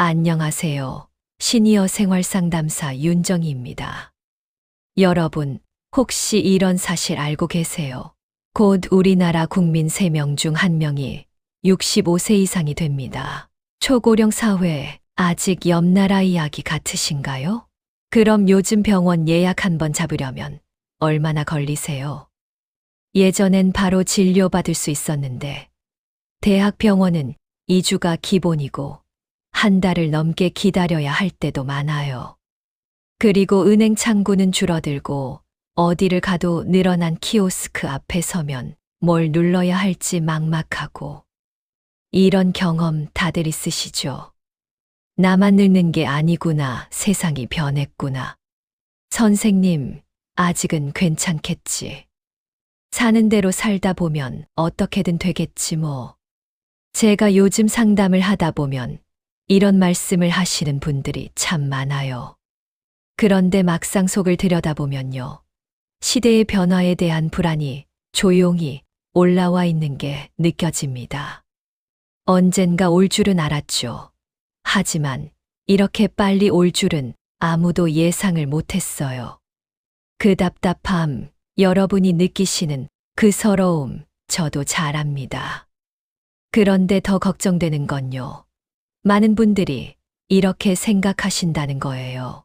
안녕하세요. 시니어 생활 상담사 윤정희입니다. 여러분, 혹시 이런 사실 알고 계세요? 곧 우리나라 국민 3명 중 1명이 65세 이상이 됩니다. 초고령 사회, 아직 옆나라 이야기 같으신가요? 그럼 요즘 병원 예약 한번 잡으려면 얼마나 걸리세요? 예전엔 바로 진료받을 수 있었는데, 대학병원은 2주가 기본이고, 한 달을 넘게 기다려야 할 때도 많아요. 그리고 은행 창구는 줄어들고 어디를 가도 늘어난 키오스크 앞에 서면 뭘 눌러야 할지 막막하고 이런 경험 다들 있으시죠? 나만 늙는 게 아니구나. 세상이 변했구나. 선생님, 아직은 괜찮겠지. 사는 대로 살다 보면 어떻게든 되겠지 뭐. 제가 요즘 상담을 하다 보면 이런 말씀을 하시는 분들이 참 많아요. 그런데 막상 속을 들여다보면요. 시대의 변화에 대한 불안이 조용히 올라와 있는 게 느껴집니다. 언젠가 올 줄은 알았죠. 하지만 이렇게 빨리 올 줄은 아무도 예상을 못했어요. 그 답답함, 여러분이 느끼시는 그 서러움, 저도 잘 압니다. 그런데 더 걱정되는 건요. 많은 분들이 이렇게 생각하신다는 거예요.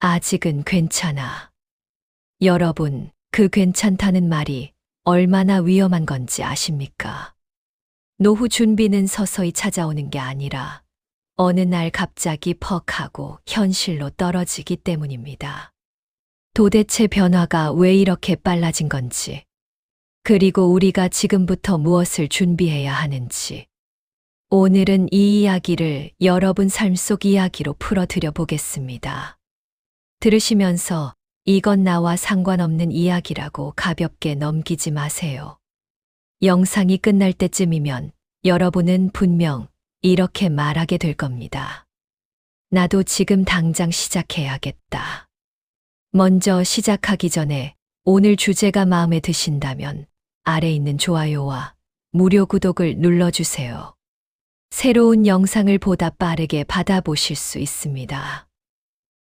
아직은 괜찮아. 여러분, 그 괜찮다는 말이 얼마나 위험한 건지 아십니까? 노후 준비는 서서히 찾아오는 게 아니라 어느 날 갑자기 퍽 하고 현실로 떨어지기 때문입니다. 도대체 변화가 왜 이렇게 빨라진 건지, 그리고 우리가 지금부터 무엇을 준비해야 하는지, 오늘은 이 이야기를 여러분 삶 속 이야기로 풀어드려 보겠습니다. 들으시면서 이건 나와 상관없는 이야기라고 가볍게 넘기지 마세요. 영상이 끝날 때쯤이면 여러분은 분명 이렇게 말하게 될 겁니다. 나도 지금 당장 시작해야겠다. 먼저 시작하기 전에 오늘 주제가 마음에 드신다면 아래 있는 좋아요와 무료 구독을 눌러주세요. 새로운 영상을 보다 빠르게 받아보실 수 있습니다.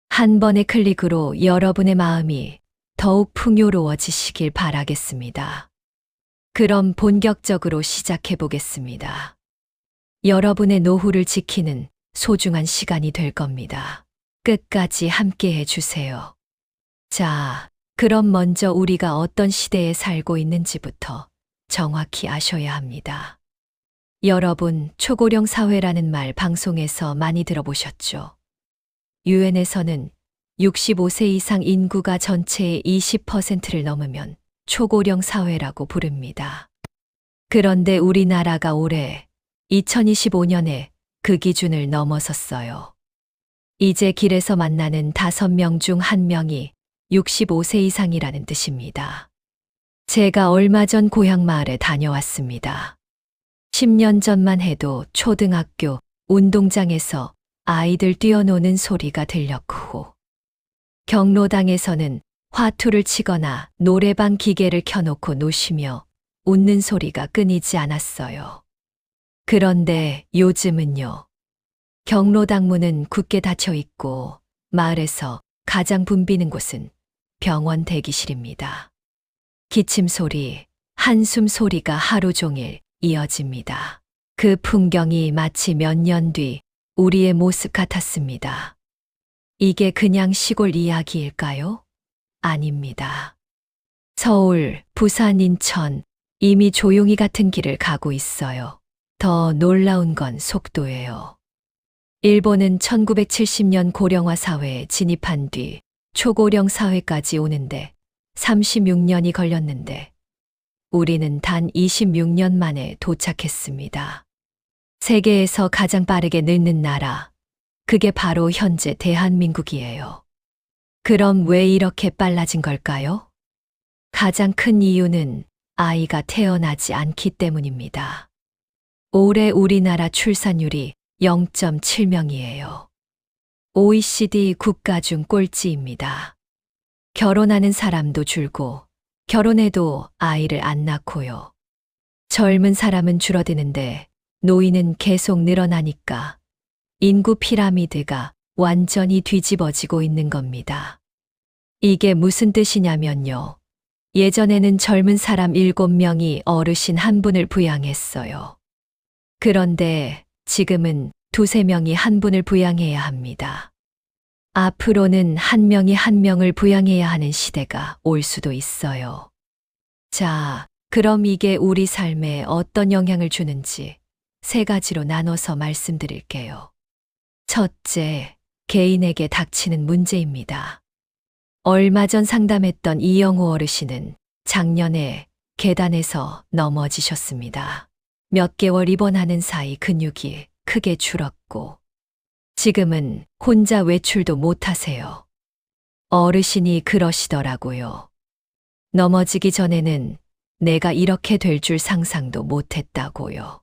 한 번의 클릭으로 여러분의 마음이 더욱 풍요로워지시길 바라겠습니다. 그럼 본격적으로 시작해 보겠습니다. 여러분의 노후를 지키는 소중한 시간이 될 겁니다. 끝까지 함께 해주세요. 자, 그럼 먼저 우리가 어떤 시대에 살고 있는지부터 정확히 아셔야 합니다. 여러분, 초고령 사회라는 말 방송에서 많이 들어보셨죠? 유엔에서는 65세 이상 인구가 전체의 20%를 넘으면 초고령 사회라고 부릅니다. 그런데 우리나라가 올해 2025년에 그 기준을 넘어섰어요. 이제 길에서 만나는 5명 중 1명이 65세 이상이라는 뜻입니다. 제가 얼마 전 고향 마을에 다녀왔습니다. 10년 전만 해도 초등학교 운동장에서 아이들 뛰어노는 소리가 들렸고, 경로당에서는 화투를 치거나 노래방 기계를 켜놓고 노시며 웃는 소리가 끊이지 않았어요. 그런데 요즘은요. 경로당 문은 굳게 닫혀 있고 마을에서 가장 붐비는 곳은 병원 대기실입니다. 기침 소리, 한숨 소리가 하루 종일 이어집니다. 그 풍경이 마치 몇 년 뒤 우리의 모습 같았습니다. 이게 그냥 시골 이야기일까요? 아닙니다. 서울, 부산, 인천, 이미 조용히 같은 길을 가고 있어요. 더 놀라운 건 속도예요. 일본은 1970년 고령화 사회에 진입한 뒤 초고령 사회까지 오는데 36년이 걸렸는데 우리는 단 26년 만에 도착했습니다. 세계에서 가장 빠르게 늙는 나라, 그게 바로 현재 대한민국이에요. 그럼 왜 이렇게 빨라진 걸까요? 가장 큰 이유는 아이가 태어나지 않기 때문입니다. 올해 우리나라 출산율이 0.7명이에요. OECD 국가 중 꼴찌입니다. 결혼하는 사람도 줄고 결혼해도 아이를 안 낳고요. 젊은 사람은 줄어드는데 노인은 계속 늘어나니까 인구 피라미드가 완전히 뒤집어지고 있는 겁니다. 이게 무슨 뜻이냐면요. 예전에는 젊은 사람 7명이 어르신 한 분을 부양했어요. 그런데 지금은 두세 명이 한 분을 부양해야 합니다. 앞으로는 한 명이 한 명을 부양해야 하는 시대가 올 수도 있어요. 자, 그럼 이게 우리 삶에 어떤 영향을 주는지 세 가지로 나눠서 말씀드릴게요. 첫째, 개인에게 닥치는 문제입니다. 얼마 전 상담했던 이영호 어르신은 작년에 계단에서 넘어지셨습니다. 몇 개월 입원하는 사이 근육이 크게 줄었고, 지금은 혼자 외출도 못 하세요. 어르신이 그러시더라고요. 넘어지기 전에는 내가 이렇게 될 줄 상상도 못 했다고요.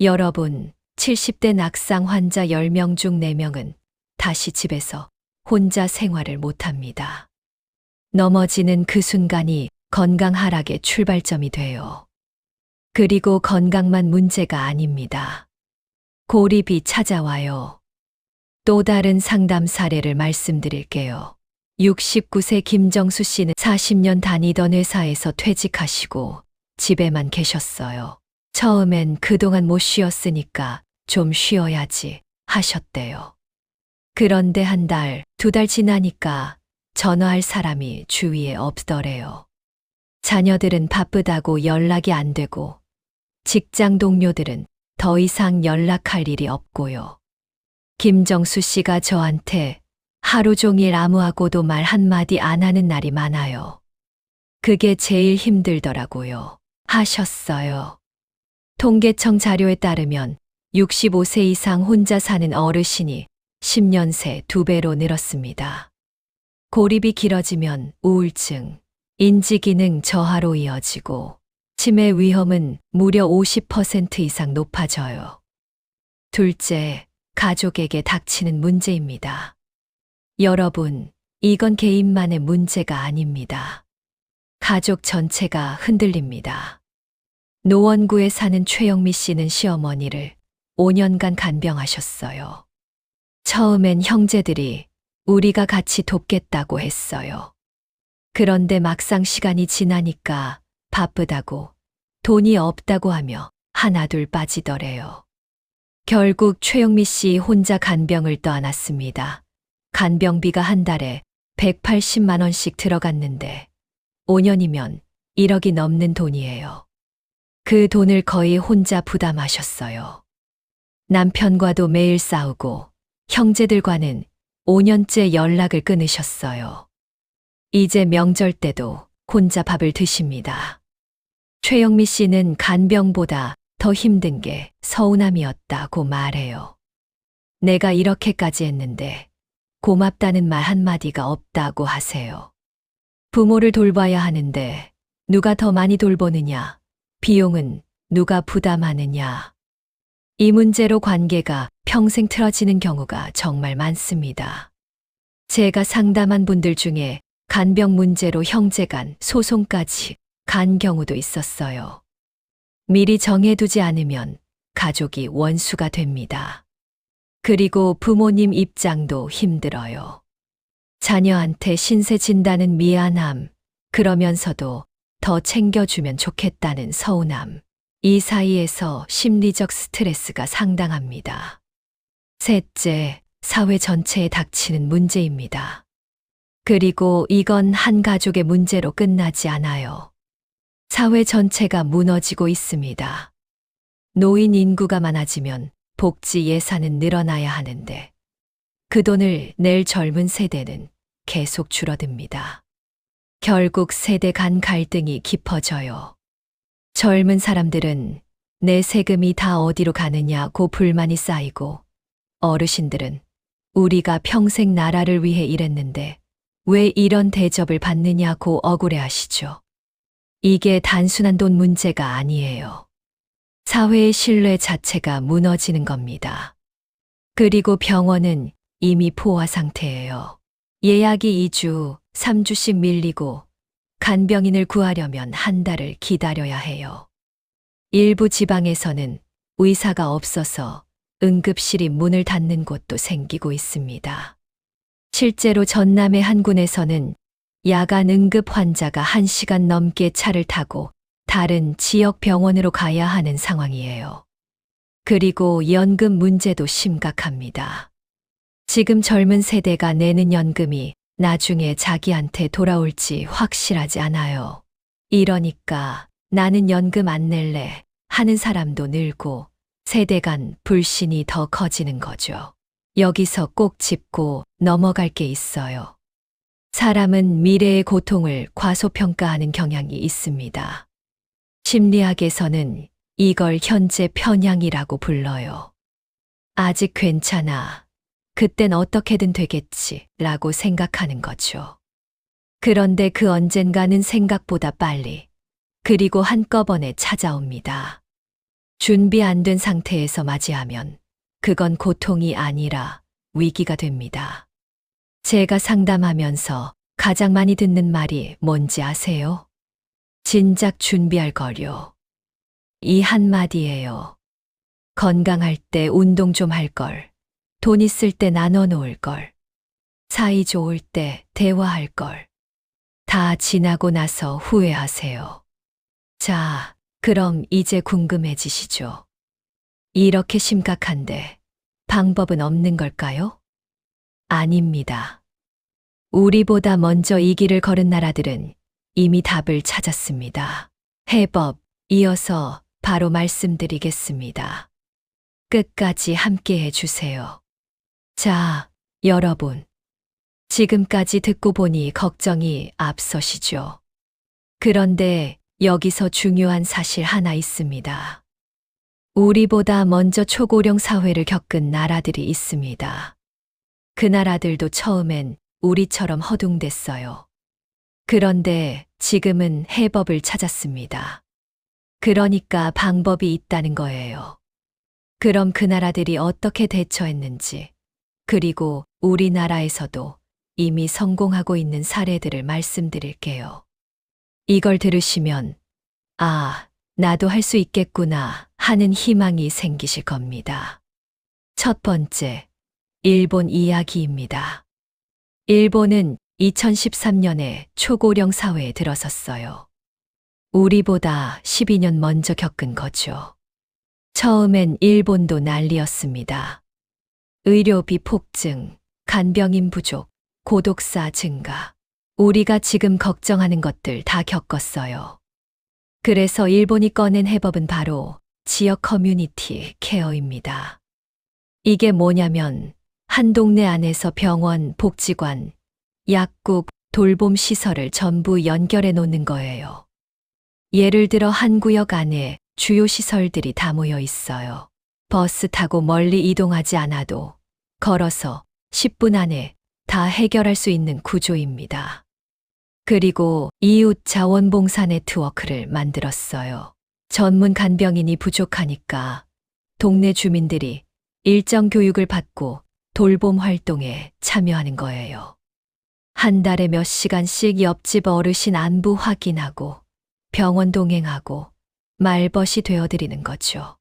여러분, 70대 낙상 환자 10명 중 4명은 다시 집에서 혼자 생활을 못 합니다. 넘어지는 그 순간이 건강 하락의 출발점이 돼요. 그리고 건강만 문제가 아닙니다. 고립이 찾아와요. 또 다른 상담 사례를 말씀드릴게요. 69세 김정수 씨는 40년 다니던 회사에서 퇴직하시고 집에만 계셨어요. 처음엔 그동안 못 쉬었으니까 좀 쉬어야지 하셨대요. 그런데 한 달, 두 달 지나니까 전화할 사람이 주위에 없더래요. 자녀들은 바쁘다고 연락이 안 되고 직장 동료들은 더 이상 연락할 일이 없고요. 김정수 씨가 저한테 하루 종일 아무하고도 말 한마디 안 하는 날이 많아요. 그게 제일 힘들더라고요. 하셨어요. 통계청 자료에 따르면 65세 이상 혼자 사는 어르신이 10년 새 두 배로 늘었습니다. 고립이 길어지면 우울증, 인지기능 저하로 이어지고 치매 위험은 무려 50% 이상 높아져요. 둘째, 가족에게 닥치는 문제입니다. 여러분, 이건 개인만의 문제가 아닙니다. 가족 전체가 흔들립니다. 노원구에 사는 최영미 씨는 시어머니를 5년간 간병하셨어요. 처음엔 형제들이 우리가 같이 돕겠다고 했어요. 그런데 막상 시간이 지나니까 바쁘다고 돈이 없다고 하며 하나둘 빠지더래요. 결국 최영미 씨 혼자 간병을 떠안았습니다. 간병비가 한 달에 180만 원씩 들어갔는데 5년이면 1억이 넘는 돈이에요. 그 돈을 거의 혼자 부담하셨어요. 남편과도 매일 싸우고 형제들과는 5년째 연락을 끊으셨어요. 이제 명절 때도 혼자 밥을 드십니다. 최영미 씨는 간병보다 더 힘든 게 서운함이었다고 말해요. 내가 이렇게까지 했는데 고맙다는 말 한마디가 없다고 하세요. 부모를 돌봐야 하는데 누가 더 많이 돌보느냐, 비용은 누가 부담하느냐. 이 문제로 관계가 평생 틀어지는 경우가 정말 많습니다. 제가 상담한 분들 중에 간병 문제로 형제간 소송까지 간 경우도 있었어요. 미리 정해두지 않으면 가족이 원수가 됩니다. 그리고 부모님 입장도 힘들어요. 자녀한테 신세 진다는 미안함, 그러면서도 더 챙겨주면 좋겠다는 서운함. 이 사이에서 심리적 스트레스가 상당합니다. 셋째, 사회 전체에 닥치는 문제입니다. 그리고 이건 한 가족의 문제로 끝나지 않아요. 사회 전체가 무너지고 있습니다. 노인 인구가 많아지면 복지 예산은 늘어나야 하는데 그 돈을 낼 젊은 세대는 계속 줄어듭니다. 결국 세대 간 갈등이 깊어져요. 젊은 사람들은 내 세금이 다 어디로 가느냐고 불만이 쌓이고 어르신들은 우리가 평생 나라를 위해 일했는데 왜 이런 대접을 받느냐고 억울해 하시죠. 이게 단순한 돈 문제가 아니에요. 사회의 신뢰 자체가 무너지는 겁니다. 그리고 병원은 이미 포화 상태예요. 예약이 2주, 3주씩 밀리고 간병인을 구하려면 한 달을 기다려야 해요. 일부 지방에서는 의사가 없어서 응급실이 문을 닫는 곳도 생기고 있습니다. 실제로 전남의 한 군에서는 야간 응급 환자가 1시간 넘게 차를 타고 다른 지역 병원으로 가야 하는 상황이에요. 그리고 연금 문제도 심각합니다. 지금 젊은 세대가 내는 연금이 나중에 자기한테 돌아올지 확실하지 않아요. 이러니까 나는 연금 안 낼래 하는 사람도 늘고 세대 간 불신이 더 커지는 거죠. 여기서 꼭 짚고 넘어갈 게 있어요. 사람은 미래의 고통을 과소평가하는 경향이 있습니다. 심리학에서는 이걸 현재 편향이라고 불러요. 아직 괜찮아. 그땐 어떻게든 되겠지. 라고 생각하는 거죠. 그런데 그 언젠가는 생각보다 빨리, 그리고 한꺼번에 찾아옵니다. 준비 안 된 상태에서 맞이하면 그건 고통이 아니라 위기가 됩니다. 제가 상담하면서 가장 많이 듣는 말이 뭔지 아세요? 진작 준비할 거요. 이 한마디예요. 건강할 때 운동 좀 할 걸. 돈 있을 때 나눠 놓을 걸. 사이 좋을 때 대화할 걸. 다 지나고 나서 후회하세요. 자, 그럼 이제 궁금해지시죠? 이렇게 심각한데 방법은 없는 걸까요? 아닙니다. 우리보다 먼저 이 길을 걸은 나라들은 이미 답을 찾았습니다. 해법, 이어서 바로 말씀드리겠습니다. 끝까지 함께 해주세요. 자, 여러분. 지금까지 듣고 보니 걱정이 앞서시죠. 그런데 여기서 중요한 사실 하나 있습니다. 우리보다 먼저 초고령 사회를 겪은 나라들이 있습니다. 그 나라들도 처음엔 우리처럼 허둥댔어요. 그런데 지금은 해법을 찾았습니다. 그러니까 방법이 있다는 거예요. 그럼 그 나라들이 어떻게 대처했는지, 그리고 우리나라에서도 이미 성공하고 있는 사례들을 말씀드릴게요. 이걸 들으시면, 아, 나도 할 수 있겠구나 하는 희망이 생기실 겁니다. 첫 번째, 일본 이야기입니다. 일본은 2013년에 초고령 사회에 들어섰어요. 우리보다 12년 먼저 겪은 거죠. 처음엔 일본도 난리였습니다. 의료비 폭증, 간병인 부족, 고독사 증가. 우리가 지금 걱정하는 것들 다 겪었어요. 그래서 일본이 꺼낸 해법은 바로 지역 커뮤니티 케어입니다. 이게 뭐냐면 한 동네 안에서 병원, 복지관, 약국, 돌봄 시설을 전부 연결해 놓는 거예요. 예를 들어 한 구역 안에 주요 시설들이 다 모여 있어요. 버스 타고 멀리 이동하지 않아도 걸어서 10분 안에 다 해결할 수 있는 구조입니다. 그리고 이웃 자원봉사 네트워크를 만들었어요. 전문 간병인이 부족하니까 동네 주민들이 일정 교육을 받고 돌봄 활동에 참여하는 거예요. 한 달에 몇 시간씩 옆집 어르신 안부 확인하고 병원 동행하고 말벗이 되어드리는 거죠.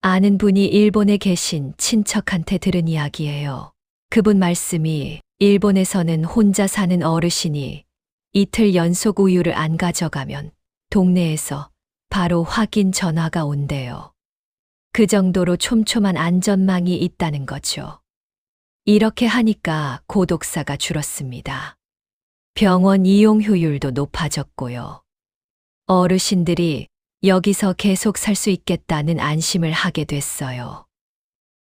아는 분이 일본에 계신 친척한테 들은 이야기예요. 그분 말씀이 일본에서는 혼자 사는 어르신이 이틀 연속 우유를 안 가져가면 동네에서 바로 확인 전화가 온대요. 그 정도로 촘촘한 안전망이 있다는 거죠. 이렇게 하니까 고독사가 줄었습니다. 병원 이용 효율도 높아졌고요. 어르신들이 여기서 계속 살 수 있겠다는 안심을 하게 됐어요.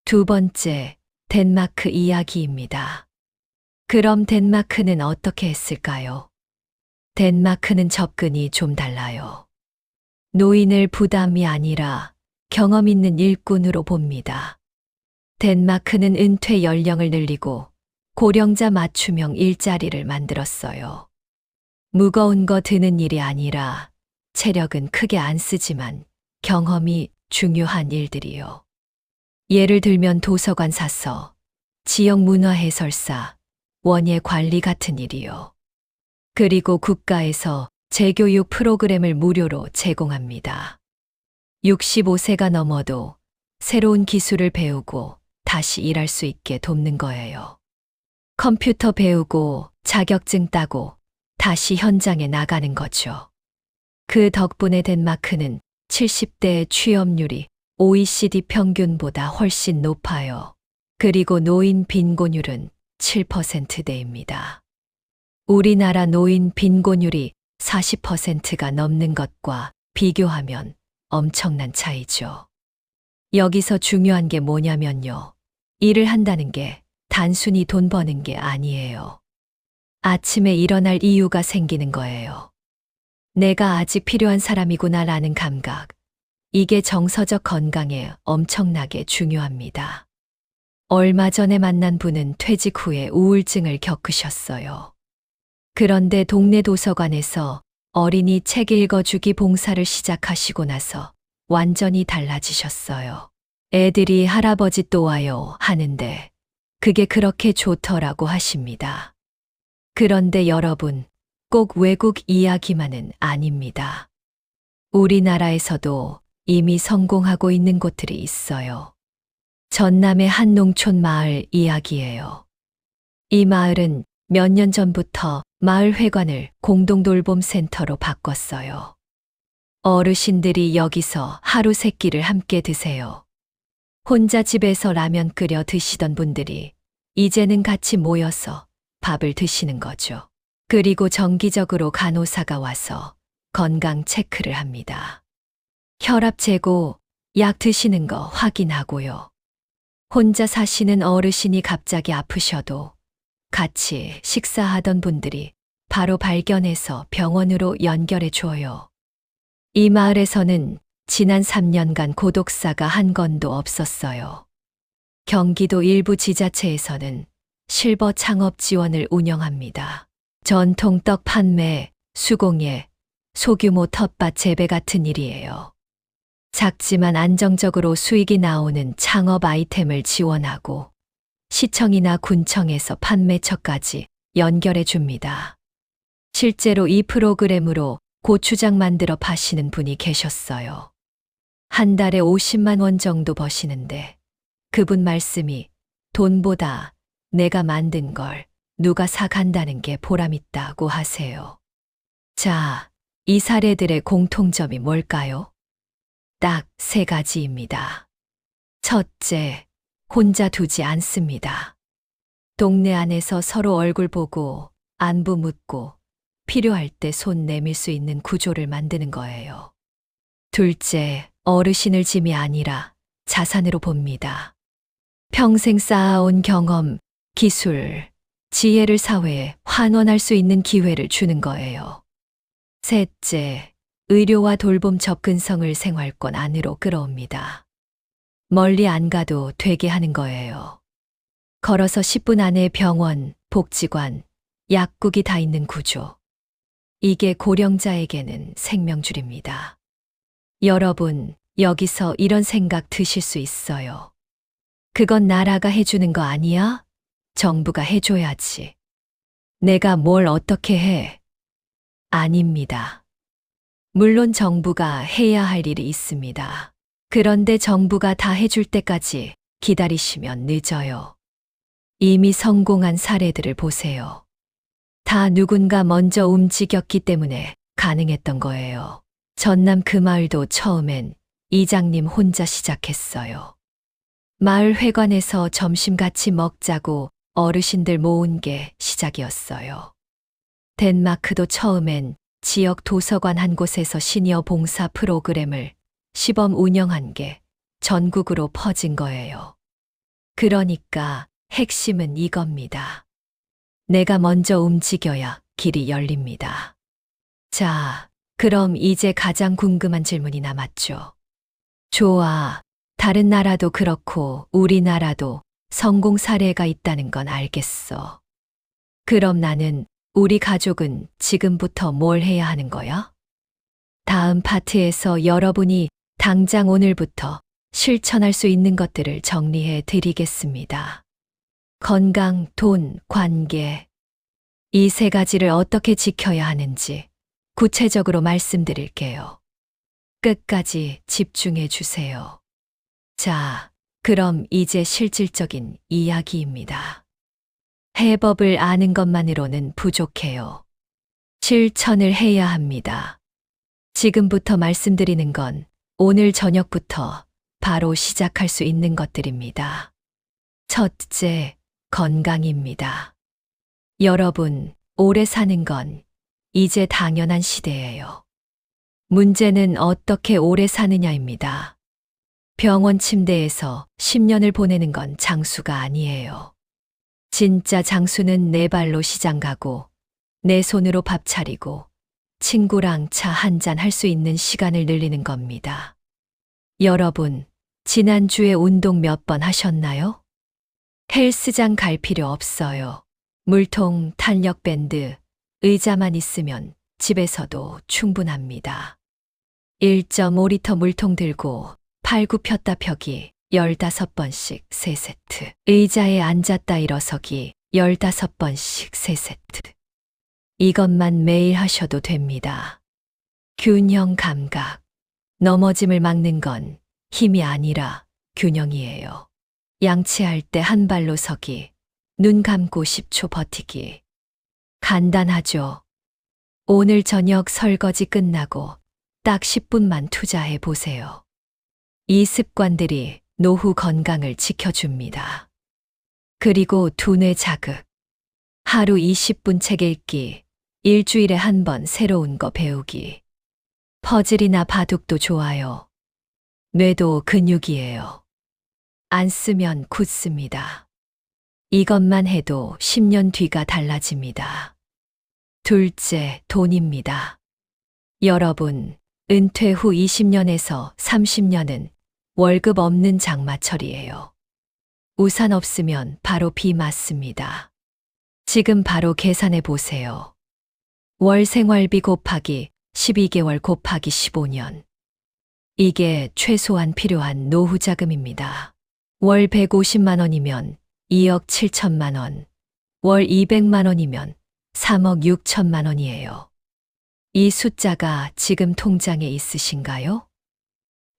두 번째, 덴마크 이야기입니다. 그럼 덴마크는 어떻게 했을까요? 덴마크는 접근이 좀 달라요. 노인을 부담이 아니라 경험 있는 일꾼으로 봅니다. 덴마크는 은퇴 연령을 늘리고 고령자 맞춤형 일자리를 만들었어요. 무거운 거 드는 일이 아니라 체력은 크게 안 쓰지만 경험이 중요한 일들이요. 예를 들면 도서관 사서, 지역 문화 해설사, 원예 관리 같은 일이요. 그리고 국가에서 재교육 프로그램을 무료로 제공합니다. 65세가 넘어도 새로운 기술을 배우고 다시 일할 수 있게 돕는 거예요. 컴퓨터 배우고 자격증 따고 다시 현장에 나가는 거죠. 그 덕분에 덴마크는 70대의 취업률이 OECD 평균보다 훨씬 높아요. 그리고 노인 빈곤율은 7%대입니다. 우리나라 노인 빈곤율이 40%가 넘는 것과 비교하면 엄청난 차이죠. 여기서 중요한 게 뭐냐면요. 일을 한다는 게 단순히 돈 버는 게 아니에요. 아침에 일어날 이유가 생기는 거예요. 내가 아직 필요한 사람이구나 라는 감각. 이게 정서적 건강에 엄청나게 중요합니다. 얼마 전에 만난 분은 퇴직 후에 우울증을 겪으셨어요. 그런데 동네 도서관에서 어린이 책 읽어주기 봉사를 시작하시고 나서 완전히 달라지셨어요. 애들이 할아버지 또 와요 하는데 그게 그렇게 좋더라고 하십니다. 그런데 여러분, 꼭 외국 이야기만은 아닙니다. 우리나라에서도 이미 성공하고 있는 곳들이 있어요. 전남의 한 농촌 마을 이야기예요. 이 마을은 몇 년 전부터 마을 회관을 공동돌봄 센터로 바꿨어요. 어르신들이 여기서 하루 세 끼를 함께 드세요. 혼자 집에서 라면 끓여 드시던 분들이 이제는 같이 모여서 밥을 드시는 거죠. 그리고 정기적으로 간호사가 와서 건강 체크를 합니다. 혈압 재고, 약 드시는 거 확인하고요. 혼자 사시는 어르신이 갑자기 아프셔도 같이 식사하던 분들이 바로 발견해서 병원으로 연결해 줘요. 이 마을에서는 지난 3년간 고독사가 한 건도 없었어요. 경기도 일부 지자체에서는 실버 창업 지원을 운영합니다. 전통 떡 판매, 수공예, 소규모 텃밭 재배 같은 일이에요. 작지만 안정적으로 수익이 나오는 창업 아이템을 지원하고 시청이나 군청에서 판매처까지 연결해 줍니다. 실제로 이 프로그램으로 고추장 만들어 파시는 분이 계셨어요. 한 달에 50만 원 정도 버시는데 그분 말씀이 돈보다 내가 만든 걸 누가 사간다는 게 보람있다고 하세요. 자, 이 사례들의 공통점이 뭘까요? 딱 세 가지입니다. 첫째, 혼자 두지 않습니다. 동네 안에서 서로 얼굴 보고 안부 묻고 필요할 때 손 내밀 수 있는 구조를 만드는 거예요. 둘째, 어르신을 짐이 아니라 자산으로 봅니다. 평생 쌓아온 경험, 기술, 지혜를 사회에 환원할 수 있는 기회를 주는 거예요. 셋째, 의료와 돌봄 접근성을 생활권 안으로 끌어옵니다. 멀리 안 가도 되게 하는 거예요. 걸어서 10분 안에 병원, 복지관, 약국이 다 있는 구조. 이게 고령자에게는 생명줄입니다. 여러분, 여기서 이런 생각 드실 수 있어요. 그건 나라가 해주는 거 아니야? 정부가 해줘야지. 내가 뭘 어떻게 해? 아닙니다. 물론 정부가 해야 할 일이 있습니다. 그런데 정부가 다 해줄 때까지 기다리시면 늦어요. 이미 성공한 사례들을 보세요. 다 누군가 먼저 움직였기 때문에 가능했던 거예요. 전남 그 마을도 처음엔 이장님 혼자 시작했어요. 마을 회관에서 점심 같이 먹자고 어르신들 모은 게 시작이었어요. 덴마크도 처음엔 지역 도서관 한 곳에서 시니어 봉사 프로그램을 시범 운영한 게 전국으로 퍼진 거예요. 그러니까 핵심은 이겁니다. 내가 먼저 움직여야 길이 열립니다. 자, 그럼 이제 가장 궁금한 질문이 남았죠. 좋아. 다른 나라도 그렇고 우리나라도 성공 사례가 있다는 건 알겠어. 그럼 나는 우리 가족은 지금부터 뭘 해야 하는 거야? 다음 파트에서 여러분이 당장 오늘부터 실천할 수 있는 것들을 정리해 드리겠습니다. 건강, 돈, 관계. 이 세 가지를 어떻게 지켜야 하는지 구체적으로 말씀드릴게요. 끝까지 집중해 주세요. 자, 그럼 이제 실질적인 이야기입니다. 해법을 아는 것만으로는 부족해요. 실천을 해야 합니다. 지금부터 말씀드리는 건 오늘 저녁부터 바로 시작할 수 있는 것들입니다. 첫째, 건강입니다. 여러분, 오래 사는 건 이제 당연한 시대예요. 문제는 어떻게 오래 사느냐입니다. 병원 침대에서 10년을 보내는 건 장수가 아니에요. 진짜 장수는 내 발로 시장 가고, 내 손으로 밥 차리고, 친구랑 차 한 잔 할 수 있는 시간을 늘리는 겁니다. 여러분, 지난주에 운동 몇 번 하셨나요? 헬스장 갈 필요 없어요. 물통, 탄력밴드, 의자만 있으면 집에서도 충분합니다. 1.5리터 물통 들고 팔굽 폈다 펴기 15번씩 3세트. 의자에 앉았다 일어서기 15번씩 3세트. 이것만 매일 하셔도 됩니다. 균형 감각. 넘어짐을 막는 건 힘이 아니라 균형이에요. 양치할 때 한 발로 서기, 눈 감고 10초 버티기. 간단하죠? 오늘 저녁 설거지 끝나고 딱 10분만 투자해 보세요. 이 습관들이 노후 건강을 지켜줍니다. 그리고 두뇌 자극. 하루 20분 책 읽기, 일주일에 한 번 새로운 거 배우기. 퍼즐이나 바둑도 좋아요. 뇌도 근육이에요. 안 쓰면 굳습니다. 이것만 해도 10년 뒤가 달라집니다. 둘째, 돈입니다. 여러분, 은퇴 후 20년에서 30년은 월급 없는 장마철이에요. 우산 없으면 바로 비 맞습니다. 지금 바로 계산해 보세요. 월 생활비 곱하기 12개월 곱하기 15년. 이게 최소한 필요한 노후 자금입니다. 월 150만 원이면 2억 7천만 원, 월 200만 원이면 3억 6천만 원이에요. 이 숫자가 지금 통장에 있으신가요?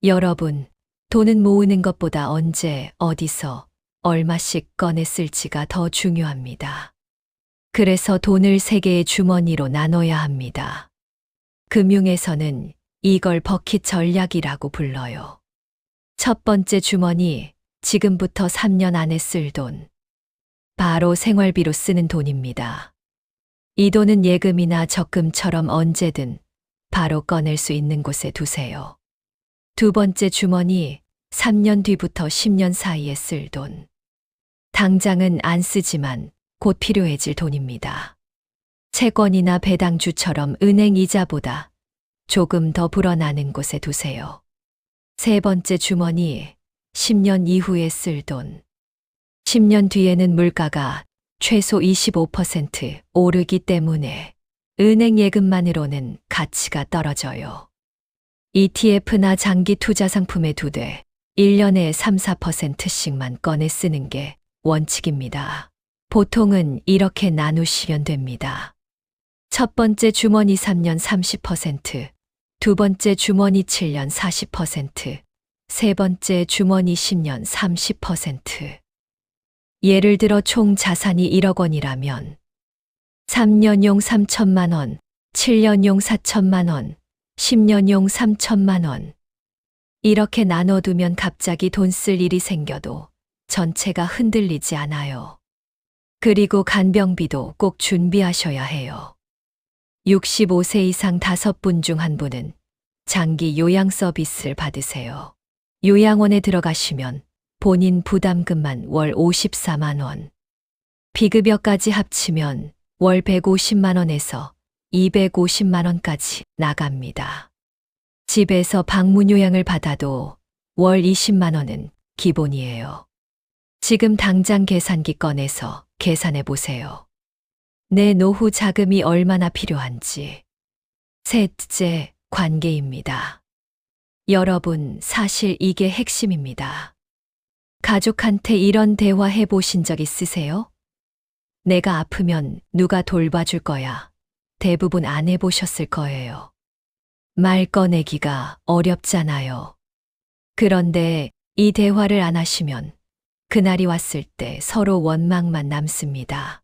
여러분, 돈은 모으는 것보다 언제, 어디서, 얼마씩 꺼내 쓸지가 더 중요합니다. 그래서 돈을 세 개의 주머니로 나눠야 합니다. 금융에서는 이걸 버킷 전략이라고 불러요. 첫 번째 주머니, 지금부터 3년 안에 쓸 돈. 바로 생활비로 쓰는 돈입니다. 이 돈은 예금이나 적금처럼 언제든 바로 꺼낼 수 있는 곳에 두세요. 두 번째 주머니, 3년 뒤부터 10년 사이에 쓸 돈. 당장은 안 쓰지만 곧 필요해질 돈입니다. 채권이나 배당주처럼 은행 이자보다 조금 더 불어나는 곳에 두세요. 세 번째 주머니, 10년 이후에 쓸 돈. 10년 뒤에는 물가가 최소 25% 오르기 때문에 은행 예금만으로는 가치가 떨어져요. ETF나 장기 투자 상품에 두되 1년에 3, 4%씩만 꺼내 쓰는 게 원칙입니다. 보통은 이렇게 나누시면 됩니다. 첫 번째 주머니 3년 30%, 두 번째 주머니 7년 40%, 세 번째 주머니 10년 30%. 예를 들어 총 자산이 1억 원이라면 3년용 3천만 원, 7년용 4천만 원, 10년용 3천만 원. 이렇게 나눠두면 갑자기 돈 쓸 일이 생겨도 전체가 흔들리지 않아요. 그리고 간병비도 꼭 준비하셔야 해요. 65세 이상 다섯 분중 한 분은 장기 요양 서비스를 받으세요. 요양원에 들어가시면 본인 부담금만 월 54만 원. 비급여까지 합치면 월 150만 원에서 250만 원까지 나갑니다. 집에서 방문 요양을 받아도 월 20만 원은 기본이에요. 지금 당장 계산기 꺼내서 계산해 보세요. 내 노후 자금이 얼마나 필요한지. 셋째, 관계입니다. 여러분, 사실 이게 핵심입니다. 가족한테 이런 대화 해보신 적 있으세요? 내가 아프면 누가 돌봐줄 거야. 대부분 안 해보셨을 거예요. 말 꺼내기가 어렵잖아요. 그런데 이 대화를 안 하시면 그날이 왔을 때 서로 원망만 남습니다.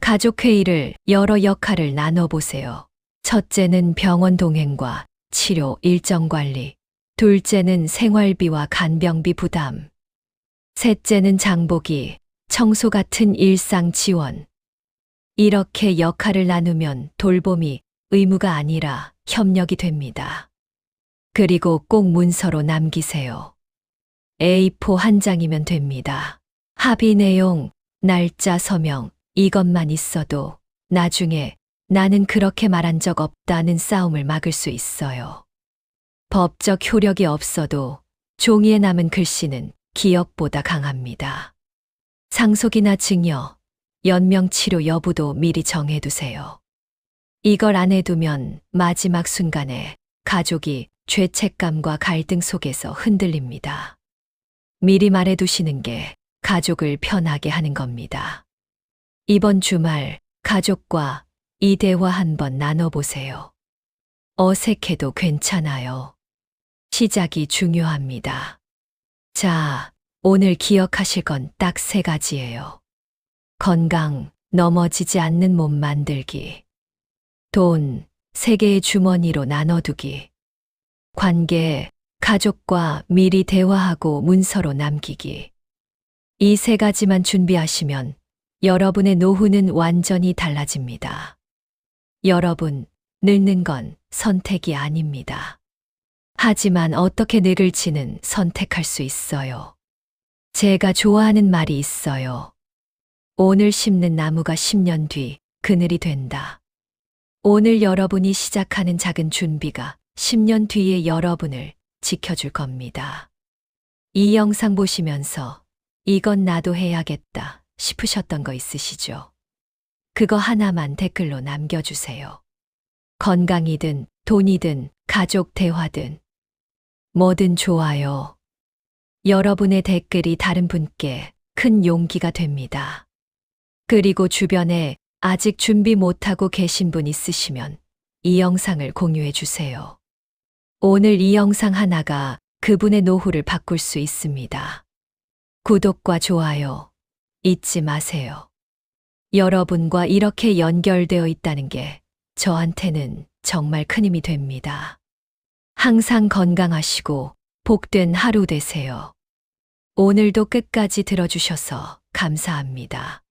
가족회의를 여러 역할을 나눠보세요. 첫째는 병원 동행과 치료 일정 관리, 둘째는 생활비와 간병비 부담, 셋째는 장보기, 청소 같은 일상 지원. 이렇게 역할을 나누면 돌봄이 의무가 아니라 협력이 됩니다. 그리고 꼭 문서로 남기세요. A4 한 장이면 됩니다. 합의 내용, 날짜 서명, 이것만 있어도 나중에 나는 그렇게 말한 적 없다는 싸움을 막을 수 있어요. 법적 효력이 없어도 종이에 남은 글씨는 기억보다 강합니다. 상속이나 증여, 연명치료 여부도 미리 정해두세요. 이걸 안 해두면 마지막 순간에 가족이 죄책감과 갈등 속에서 흔들립니다. 미리 말해두시는 게 가족을 편하게 하는 겁니다. 이번 주말 가족과 이 대화 한번 나눠보세요. 어색해도 괜찮아요. 시작이 중요합니다. 자, 오늘 기억하실 건 딱 세 가지예요. 건강, 넘어지지 않는 몸 만들기. 돈, 세 개의 주머니로 나눠두기. 관계, 가족과 미리 대화하고 문서로 남기기. 이 세 가지만 준비하시면 여러분의 노후는 완전히 달라집니다. 여러분, 늙는 건 선택이 아닙니다. 하지만 어떻게 늙을지는 선택할 수 있어요. 제가 좋아하는 말이 있어요. 오늘 심는 나무가 10년 뒤 그늘이 된다. 오늘 여러분이 시작하는 작은 준비가 10년 뒤에 여러분을 지켜줄 겁니다. 이 영상 보시면서 이건 나도 해야겠다 싶으셨던 거 있으시죠? 그거 하나만 댓글로 남겨주세요. 건강이든 돈이든 가족 대화든 뭐든 좋아요. 여러분의 댓글이 다른 분께 큰 용기가 됩니다. 그리고 주변에 아직 준비 못하고 계신 분 있으시면 이 영상을 공유해 주세요. 오늘 이 영상 하나가 그분의 노후를 바꿀 수 있습니다. 구독과 좋아요 잊지 마세요. 여러분과 이렇게 연결되어 있다는 게 저한테는 정말 큰 힘이 됩니다. 항상 건강하시고 복된 하루 되세요. 오늘도 끝까지 들어주셔서 감사합니다.